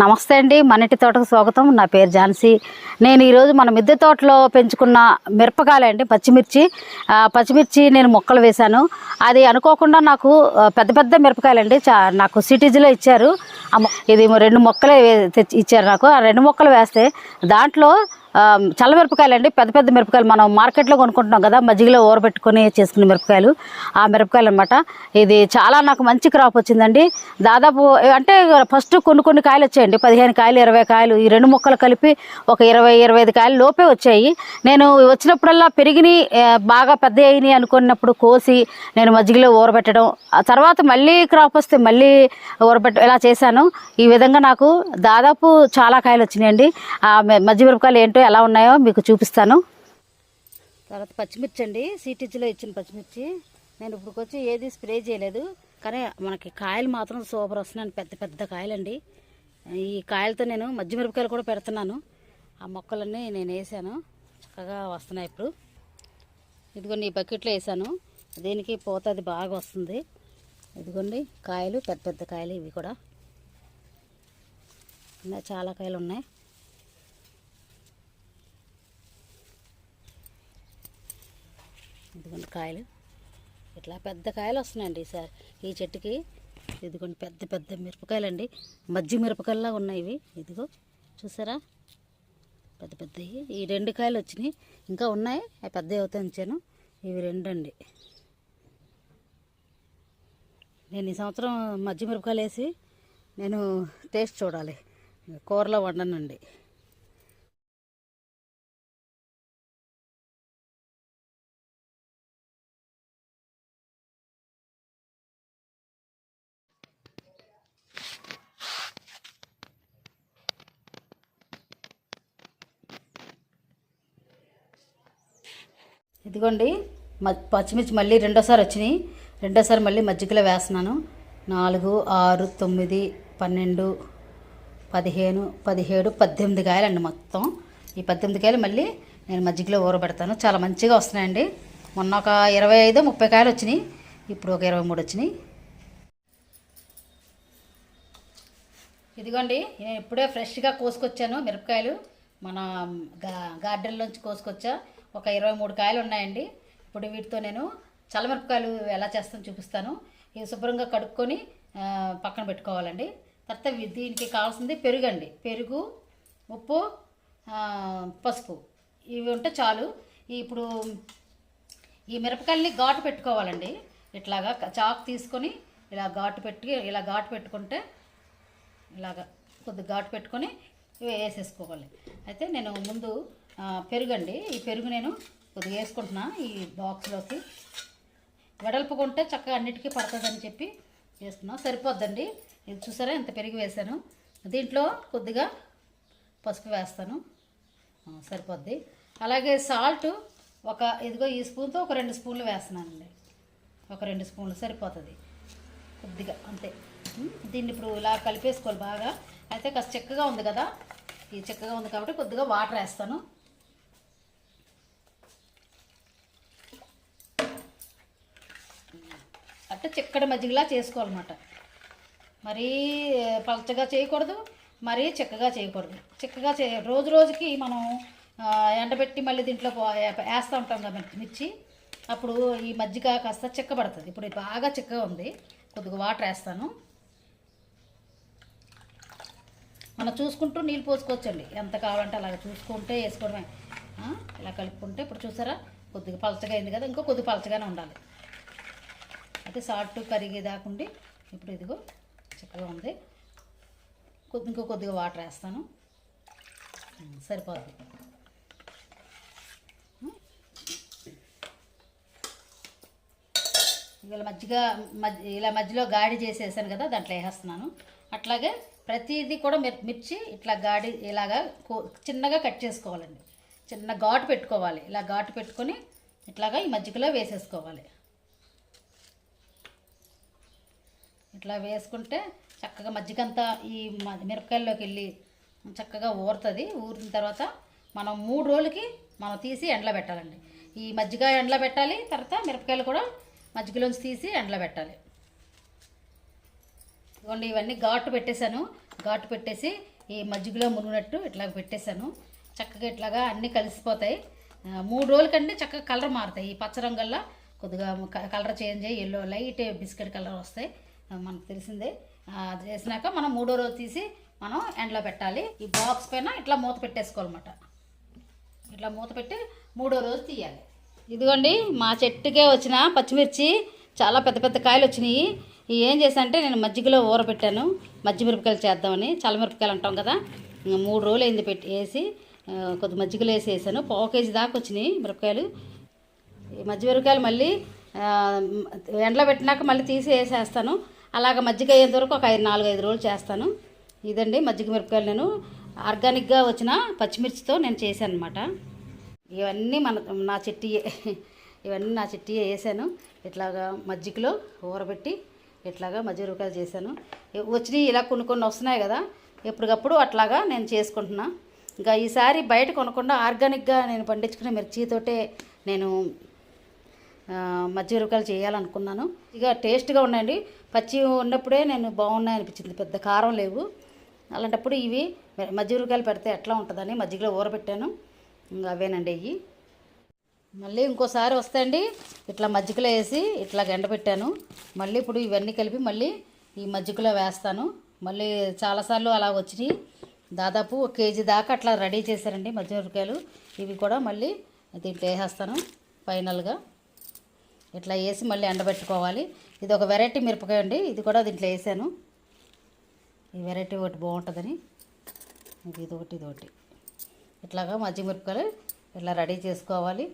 నమస్తే అండి మనటి తోటకు స్వాగతం. నా పేరు ఝాన్సీ. నేను ఈరోజు మన మిద్దె తోటలో పెంచుకున్న మిరపకాయలు అండి పచ్చిమిర్చి. పచ్చిమిర్చి నేను మొక్కలు వేశాను. అది అనుకోకుండా నాకు పెద్ద పెద్ద మిరపకాయలండి చా నాకు సిటీజీలో ఇచ్చారు. ఇది రెండు మొక్కలే తెచ్చి ఇచ్చారు నాకు. ఆ రెండు మొక్కలు వేస్తే దాంట్లో చల్ల మిరపకాయలు అండి పెద్ద పెద్ద మిరపకాయలు మనం మార్కెట్లో కొనుక్కుంటున్నాం కదా మజ్జిగలో ఊరబెట్టుకొని చేసుకునే మిరపకాయలు. ఆ మిరపకాయలు అనమాట ఇది చాలా నాకు మంచి క్రాప్ వచ్చిందండి. దాదాపు అంటే ఫస్ట్ కొన్ని కొన్ని కాయలు వచ్చాయండి. పదిహేను కాయలు ఇరవై కాయలు ఈ రెండు మొక్కలు కలిపి ఒక ఇరవై ఇరవై ఐదు కాయలు లోపే వచ్చాయి. నేను వచ్చినప్పుడల్లా పెరిగిని బాగా పెద్ద అయినాయి అనుకున్నప్పుడు కోసి నేను మజ్జిగలో ఊరబెట్టడం. ఆ తర్వాత మళ్ళీ క్రాప్ వస్తే మళ్ళీ ఊరబెట్ట ఇలా చేశాను. ఈ విధంగా నాకు దాదాపు చాలా కాయలు వచ్చినాయండి. ఆ మజ్జిగ మిరపకాయలు ఏంటో ఎలా ఉన్నాయో మీకు చూపిస్తాను. తర్వాత పచ్చిమిర్చి అండి సిటీజీలో ఇచ్చిన పచ్చిమిర్చి. నేను ఇప్పుడు వచ్చి ఏది స్ప్రే చేయలేదు. కానీ మనకి కాయలు మాత్రం సూపర్ వస్తున్నాయి. పెద్ద పెద్ద కాయలండి. ఈ కాయలతో నేను మజ్జి మిరపకాయలు కూడా పెడుతున్నాను. ఆ మొక్కలన్నీ నేను వేసాను. చక్కగా వస్తున్నాయి ఇప్పుడు. ఇదిగోండి ఈ బకెట్లో వేసాను. దీనికి పూత అది బాగా వస్తుంది. ఇదిగోండి కాయలు పెద్ద పెద్ద కాయలు ఇవి కూడా. ఇంకా చాలా కాయలు ఉన్నాయి. ఇదిగోండి కాయలు. ఇట్లా పెద్ద కాయలు వస్తున్నాయండి ఈసారి ఈ చెట్టుకి ఇదిగోండి పెద్ద పెద్ద మిరపకాయలండి. మజ్జి మిరపకాయలా ఉన్నాయి ఇవి. ఇదిగో చూసారా? పెద్ద పెద్దవి ఈ రెండు కాయలు వచ్చినాయి. ఇంకా ఉన్నాయి. అవి పెద్దవి అవుతాయి ఉంచాను ఇవి రెండు అండి నేను ఈ సంవత్సరం మజ్జి మిరపకాయలు వేసి నేను టేస్ట్ చూడాలి. కూరలో వండనండి. ఇదిగోండి మ- పచ్చిమిర్చి మళ్ళీ రెండోసారి వచ్చినాయి. రెండోసారి మళ్ళీ మజ్జిగలో వేస్తున్నాను. నాలుగు ఆరు తొమ్మిది పన్నెండు పదిహేను పదిహేడు పద్దెనిమిది కాయలండి మొత్తం. ఈ పద్దెనిమిది కాయలు మళ్ళీ నేను మజ్జిగలో ఊరబెడతాను. చాలా మంచిగా వస్తున్నాయండి. మొన్న ఒక ఇరవై ఐదు ముప్పై కాయలు వచ్చినాయి. ఇప్పుడు ఒక ఇరవై మూడు వచ్చినాయి. ఇదిగోండి నేను ఇప్పుడే ఫ్రెష్గా కోసుకొచ్చాను మిరపకాయలు. మన గా గార్డెన్లోంచి కోసుకొచ్చా. ఒక ఇరవై మూడు కాయలు ఉన్నాయండి. ఇప్పుడు వీటితో నేను చల్లమిరపకాయలు ఎలా చేస్తాను చూపిస్తాను. ఇవి శుభ్రంగా కడుక్కొని పక్కన పెట్టుకోవాలండి. తర్వాత దీనికి కావాల్సింది పెరుగు అండి పెరుగు ఉప్పు పసుపు. ఇవి ఉంటే చాలు. ఇప్పుడు ఈ మిరపకాయల్ని ఘాటు పెట్టుకోవాలండి. ఇట్లాగా చాకు తీసుకొని ఇలా ఘాటు పెట్టి ఇలా ఘాటు పెట్టుకుంటే ఇలాగ కొద్దిగా ఘాటు పెట్టుకొని ఇవి వేసేసుకోవాలి. అయితే నేను ముందు పెరుగండి. ఈ పెరుగు నేను కొద్దిగా వేసుకుంటున్నా ఈ బాక్స్లోకి. వెడల్పుకుంటే చక్కగా అన్నిటికీ పడుతుందని చెప్పి వేస్తున్నాం సరిపోద్దండి. ఇది చూసారా? ఎంత పెరుగు వేసాను దీంట్లో కొద్దిగా పసుపు వేస్తాను. సరిపోద్ది. అలాగే సాల్ట్ ఒక ఇదిగో ఈ స్పూన్తో ఒక రెండు స్పూన్లు వేస్తున్నానండి. ఒక రెండు స్పూన్లు సరిపోతుంది. కొద్దిగా అంతే. దీన్ని ఇప్పుడు ఇలా కలిపేసుకోవాలి బాగా. అయితే కాస్త చెక్కగా ఉంది కదా? ఈ చెక్కగా ఉంది కాబట్టి కొద్దిగా వాటర్ వేస్తాను. అంటే చిక్కడి మజ్జిగలా చేసుకోవాలన్నమాట. మరీ పలచగా చేయకూడదు మరీ చిక్కగా చేయకూడదు. చిక్కగా చే రోజు రోజుకి మనం ఎండబెట్టి మళ్ళీ దీంట్లో వేస్తూ ఉంటాం కదా మిర్చి. అప్పుడు ఈ మజ్జిగ కాస్త చిక్కబడుతుంది. ఇప్పుడు బాగా చిక్కగా ఉంది. కొద్దిగా వాటర్ వేస్తాను. మనం చూసుకుంటూ నీళ్ళు పోసుకోవచ్చండి. ఎంత కావాలంటే అలాగ చూసుకుంటే వేసుకోవడమే. ఇలా కలుపుకుంటే ఇప్పుడు చూసారా? కొద్దిగా పలచగా అయింది కదా ఇంకో కొద్దిగా పలచగానే ఉండాలి. అయితే సాల్ట్ కరిగేదాకుండి ఇప్పుడు ఇదిగో చక్కగా ఉంది. ఇంకో కొద్దిగా వాటర్ వేస్తాను. సరిపోదు ఇలా మజ్జిగ మధ్య ఇలా మధ్యలో గాడి చేసేసాను కదా దాంట్లో వేసేస్తున్నాను. అట్లాగే ప్రతిదీ కూడా మిర్ మిర్చి ఇట్లా గాడి ఇలాగా చిన్నగా కట్ చేసుకోవాలండి. చిన్న ఘాటు పెట్టుకోవాలి. ఇలా ఘాటు పెట్టుకొని ఇట్లాగా ఈ మజ్జిగలో వేసేసుకోవాలి. ఇట్లా వేసుకుంటే చక్కగా మజ్జిగంతా ఈ మ- మిరపకాయల్లోకి వెళ్ళి చక్కగా ఊరుతుంది. ఊరిన తర్వాత మనం మూడు రోజులకి మనం తీసి ఎండలో పెట్టాలండి. ఈ మజ్జిగ ఎండలో పెట్టాలి తర్వాత మిరపకాయలు కూడా మజ్జిగలోంచి తీసి ఎండలో పెట్టాలి. ఇవ్వండి ఇవన్నీ ఘాటు పెట్టేశాను. ఘాటు పెట్టేసి ఈ మజ్జిగలో మునిగినట్టు ఇట్లా పెట్టేశాను. చక్కగా ఇట్లాగా అన్నీ కలిసిపోతాయి. మూడు రోజుల చక్కగా కలర్ మారుతాయి. ఈ పచ్చ రంగల్లా కొద్దిగా కలర్ చేంజ్ అయ్యి ఎల్లో లైట్ బిస్కెట్ కలర్ వస్తాయి. మనకు తెలిసిందే. అది చేసినాక మనం మూడో రోజు తీసి మనం ఎండలో పెట్టాలి. ఈ బాక్స్ పైన ఇట్లా మూత పెట్టేసుకోవాలన్నమాట. ఇట్లా మూత పెట్టి మూడో రోజు తీయాలి. ఇదిగోండి మా చెట్టుకే వచ్చిన పచ్చిమిర్చి. చాలా పెద్ద పెద్ద కాయలు వచ్చినాయి. ఇవి ఏం చేశానంటే నేను మజ్జిగలో ఊరబెట్టాను మజ్జి మిరపకాయలు చేద్దామని. చల్లమిరపకాయలు అంటాం కదా. మూడు రోజులు అయింది పెట్టి వేసి కొద్ది మజ్జిగలో వేసి వేసాను. పావు కేజీ దాకా వచ్చినాయి మిరపకాయలు. ఈ మజ్జి మిరపకాయలు మళ్ళీ ఎండలో పెట్టినాక మళ్ళీ తీసి వేసేస్తాను. అలాగ మజ్జిగ అయ్యేంత వరకు ఒక ఐదు నాలుగు ఐదు రోజులు చేస్తాను. ఇదండి మజ్జిగ మిరపకాయలు నేను ఆర్గానిక్గా వచ్చిన పచ్చిమిర్చితో నేను చేశాను అనమాట ఇవన్నీ మన నా చెట్టియే. ఇవన్నీ నా చెట్టియే వేసాను. ఇట్లాగా మజ్జిగలో ఊరబెట్టి ఇట్లాగా మజ్జిగ రూపాయలు చేశాను. వచ్చినాయి వచ్చినవి ఇలా కొన్ని కొన్ని వస్తున్నాయి కదా ఎప్పటికప్పుడు అట్లాగా నేను చేసుకుంటున్నా. ఇంకా ఈసారి బయట కొనకుండా ఆర్గానిక్గా నేను పండించుకునే మిర్చితోటే నేను మజ్జిగరకాయలు చేయాలనుకున్నాను. ఇక టేస్ట్గా ఉన్నాయండి. పచ్చి ఉన్నప్పుడే నేను బాగున్నాయి అనిపించింది పెద్ద కారం లేవు. అలాంటప్పుడు ఇవి మజ్జిగరకాయలు పెడితే ఎట్లా ఉంటుందని మజ్జిగలో ఊరబెట్టాను. ఇంకా అవేనండి ఇవి మళ్ళీ ఇంకోసారి వస్తాయండి. ఇట్లా మజ్జిగలో వేసి ఇట్లా ఎండబెట్టాను మళ్ళీ ఇప్పుడు ఇవన్నీ కలిపి మళ్ళీ ఈ మజ్జిగలో వేస్తాను. మళ్ళీ చాలాసార్లు అలా వచ్చినాయి. దాదాపు ఒక కేజీ దాకా అట్లా రెడీ చేశారండి మజ్జిగరకాయలు ఇవి కూడా మళ్ళీ దీంట్లో వేసేస్తాను ఫైనల్గా. ఇట్లా వేసి మళ్ళీ ఎండబెట్టుకోవాలి. ఇది ఒక వెరైటీ మిరపకాయ అండి. ఇది కూడా దీంట్లో వేసాను. ఈ వెరైటీ ఒకటి బాగుంటుందని. ఇది ఇదొకటి ఇదొకటి ఇట్లాగా మజ్జిగ మిరపకాయలు ఇట్లా రెడీ చేసుకోవాలి.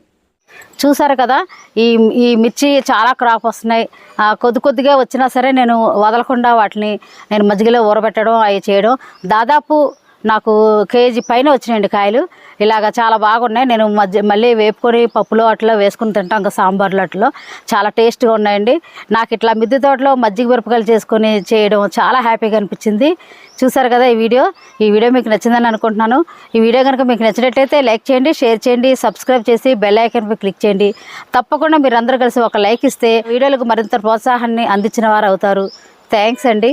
చూసారు కదా ఈ ఈ మిర్చి చాలా క్రాప్ వస్తున్నాయి. ఆ, కొద్ది కొద్దిగా వచ్చినా సరే నేను వదలకుండా వాటిని నేను మజ్జిగలో ఊరబెట్టడం అవి చేయడం. దాదాపు నాకు కేజీ పైన వచ్చినాయండి కాయలు. ఇలాగ చాలా బాగున్నాయి. నేను మధ్య మళ్ళీ వేపుకొని పప్పులో అట్లా వేసుకుని తింటాం ఇంకా సాంబార్లో అట్లా. చాలా టేస్ట్గా ఉన్నాయండి. నాకు ఇట్లా మిద్దె తోటలో మజ్జిగ మిరపకాయలు చేసుకొని చేయడం చాలా హ్యాపీగా అనిపించింది. చూసారు కదా ఈ వీడియో? ఈ వీడియో మీకు నచ్చిందని అనుకుంటున్నాను. ఈ వీడియో కనుక మీకు నచ్చినట్లయితే లైక్ చేయండి షేర్ చేయండి సబ్స్క్రైబ్ చేసి బెల్ ఐకాన్పై క్లిక్ చేయండి. తప్పకుండా మీరు కలిసి ఒక లైక్ ఇస్తే వీడియోలకు మరింత ప్రోత్సాహాన్ని అందించిన వారు అవుతారు. థ్యాంక్స్ అండి.